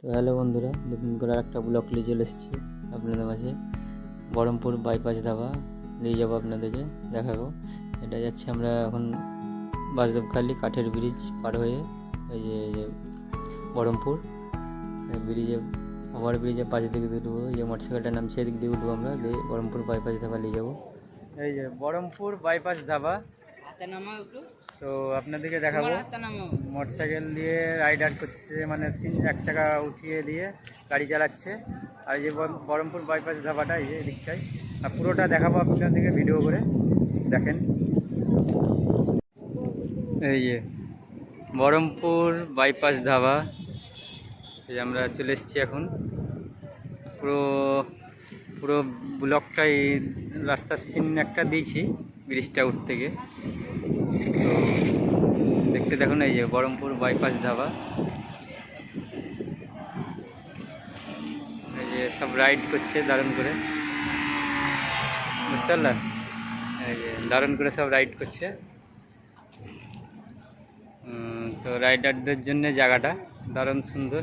তো হ্যালো বন্ধুরা নতুন করে একটা ব্লগ নিয়ে চলে এসেছি আপনাদের মাঝে। বহরমপুর বাইপাস ধাবা নিয়ে যাব আপনাদেরকে দেখাবো। এটা যাচ্ছে আমরা এখন বাসদেবখালি কাঠের ব্রিজ পার হয়ে এই যে এই যে বহরমপুর। ব্রিজে ওভার ব্রিজে পাশ দিকে উঠবো যে মোটরসাইকেলটা নামছে এদিক দিয়ে উঠবো আমরা দিয়ে বহরমপুর বাইপাস ধাবা নিয়ে যাব। এই যে বহরমপুর বাইপাস ধাবা। হাতে একটু। তো আপনাদেরকে দেখাবো। মোটরসাইকেল দিয়ে রাইডার করছে মানে তিন, এক টাকা উঠিয়ে দিয়ে গাড়ি চালাচ্ছে। আর এই যে বহরম- বহরমপুর বাইপাস ধাবাটা, এই যে এদিকটাই আর পুরোটা দেখাবো আপনাদেরকে ভিডিও করে। দেখেন। এই যে বহরমপুর বাইপাস ধাবা। এই আমরা চলে এসেছি এখন। পুরো পুরো ব্লকটাই রাস্তার সিন একটা দিয়েছি, ব্রিজটা উঠতে গিয়ে তো দেখতে দেখুন এই যে বহরমপুর বাইপাস ধাবা। এই যে সব রাইড করছে দারুণ করে। বুঝতে পারলেন? এই যে দারুণ করে সব রাইড করছে। তো রাইডারদের জন্য জায়গাটা দারুণ সুন্দর।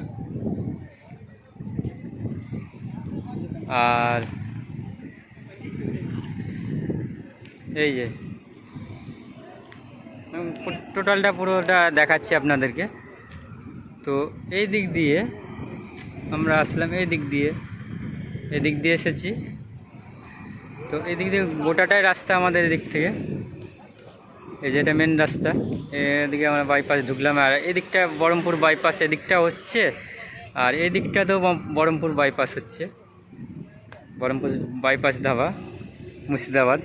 আর এই যে টোটালটা পুরোটা দেখাচ্ছি আপনাদেরকে। তো এই দিক দিয়ে আমরা আসলাম এই দিক দিয়ে। এদিক দিয়ে এসেছি। তো এই দিক দিয়ে গোটাটাই রাস্তা আমাদের এদিক থেকে। এই যে এটা মেন রাস্তা। এদিকে আমরা বাইপাস ঢুকলাম। আর এদিকটা বহরমপুর বাইপাস এদিকটা হচ্ছে আর এদিকটা তো বহরমপুর বাইপাস হচ্ছে। বহরমপুর বাইপাস ধাবা, মুর্শিদাবাদ।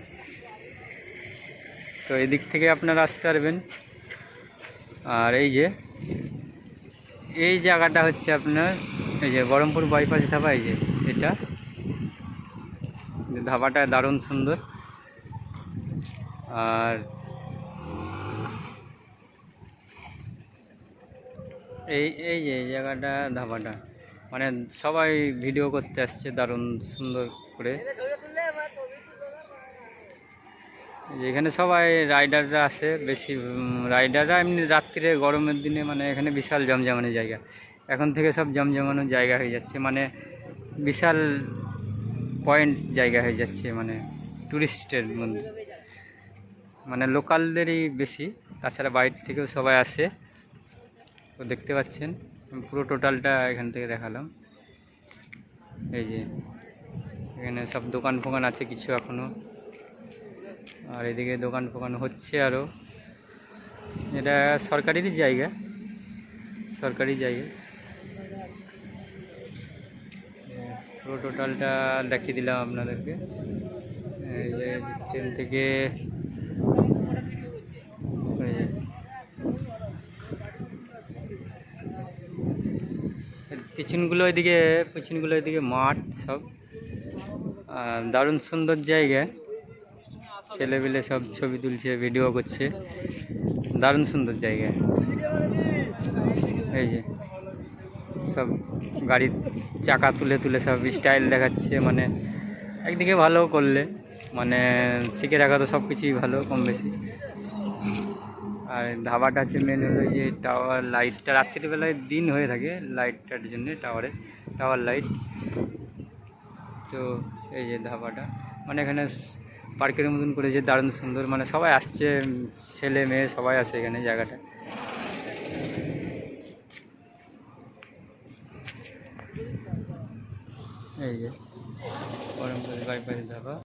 তো এদিক থেকে আপনারা আসতে পারবেন। আর এই যে, এই জায়গাটা হচ্ছে আপনার, এই যে বহরমপুর বাইপাস ধাবা, এই যে এটা। ধাবাটা দারুণ সুন্দর। আর এই এই যে এই জায়গাটা, ধাবাটা। মানে সবাই ভিডিও করতে আসছে দারুণ সুন্দর করে। এখানে সবাই রাইডাররা আসে বেশি রাইডাররা এমনি রাত্রিরে, গরমের দিনে মানে এখানে বিশাল জমজমানো জায়গা। এখন থেকে সব জমজমানো জায়গা হয়ে যাচ্ছে মানে বিশাল পয়েন্ট জায়গা হয়ে যাচ্ছে মানে টুরিস্টের মধ্যে। মানে লোকালদেরই বেশি, তাছাড়া বাইরে থেকেও সবাই আসে। তো দেখতে পাচ্ছেন পুরো টোটালটা এখান থেকে দেখালাম। এই যে, এখানে সব দোকান ফোকান আছে কিছু এখনও আর এদিকে দোকান ফোকান হচ্ছে আরও এটা সরকারিরই জায়গা। সরকারি জায়গা। পুরো টোটালটা দেখিয়ে দিলাম আপনাদেরকে। এই যে ট্রেন থেকে পিছনগুলো এদিকে পিছনগুলো এদিকে মাঠ সব। দারুণ সুন্দর জায়গা। ছেলেপিলে সব ছবি তুলছে ভিডিও করছে। দারুণ সুন্দর জায়গা। এই যে, সব গাড়ির চাকা তুলে তুলে সব স্টাইল দেখাচ্ছে মানে একদিকে ভালো করলে মানে শিখে রাখা তো সব কিছুই ভালো কম বেশি। আর ধাবাটা হচ্ছে মেন হলো যে টাওয়ার লাইটটা রাত্রিবেলায় দিন হয়ে থাকে লাইটটার জন্য টাওয়ারে টাওয়ার লাইট তো এই যে ধাবাটা মানে এখানে পার্কের মতন করেছে দারুণ সুন্দর মানে সবাই আসছে ছেলে মেয়ে সবাই আসে এখানে জায়গাটা। এই যে পরম্পরা বাইপাস ধাবা।